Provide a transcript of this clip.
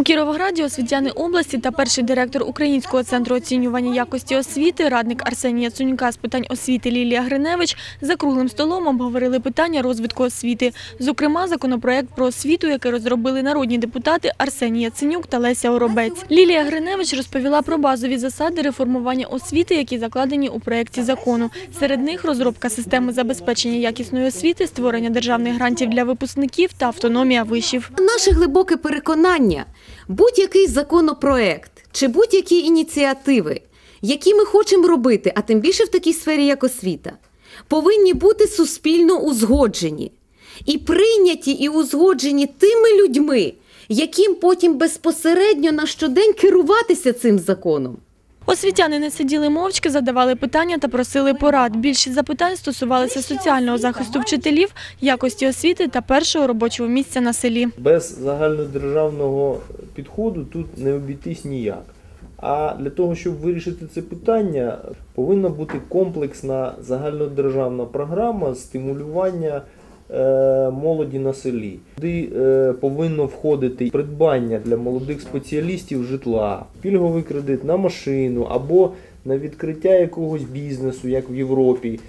У Кіровограді освітяни області та перший директор Українського центру оцінювання якості освіти, радник Арсенія Яценюка з питань освіти Лілія Гриневич за круглим столом обговорили питання розвитку освіти. Зокрема, законопроект про освіту, який розробили народні депутати Арсеній Яценюк та Леся Оробець. Лілія Гриневич розповіла про базові засади реформування освіти, які закладені у проєкті закону. Серед них розробка системи забезпечення якісної освіти, створення державних грантів для випускників та автономія вишів. Наше глибоке переконання, будь-який законопроект чи будь-які ініціативи, які ми хочемо робити, а тим більше в такій сфері, як освіта, повинні бути суспільно узгоджені і прийняті і узгоджені тими людьми, яким потім безпосередньо на щодень керуватися цим законом. Освітяни не сиділи мовчки, задавали питання та просили порад. Більшість запитань стосувалися соціального захисту вчителів, якості освіти та першого робочого місця на селі. Без загальнодержавного підходу тут не обійтись ніяк. А для того, щоб вирішити це питання, повинна бути комплексна загальнодержавна програма стимулювання молоді на селі. Туди е, повинно входити придбання для молодих спеціалістів житла, пільговий кредит на машину або на відкриття якогось бізнесу, як в Європі.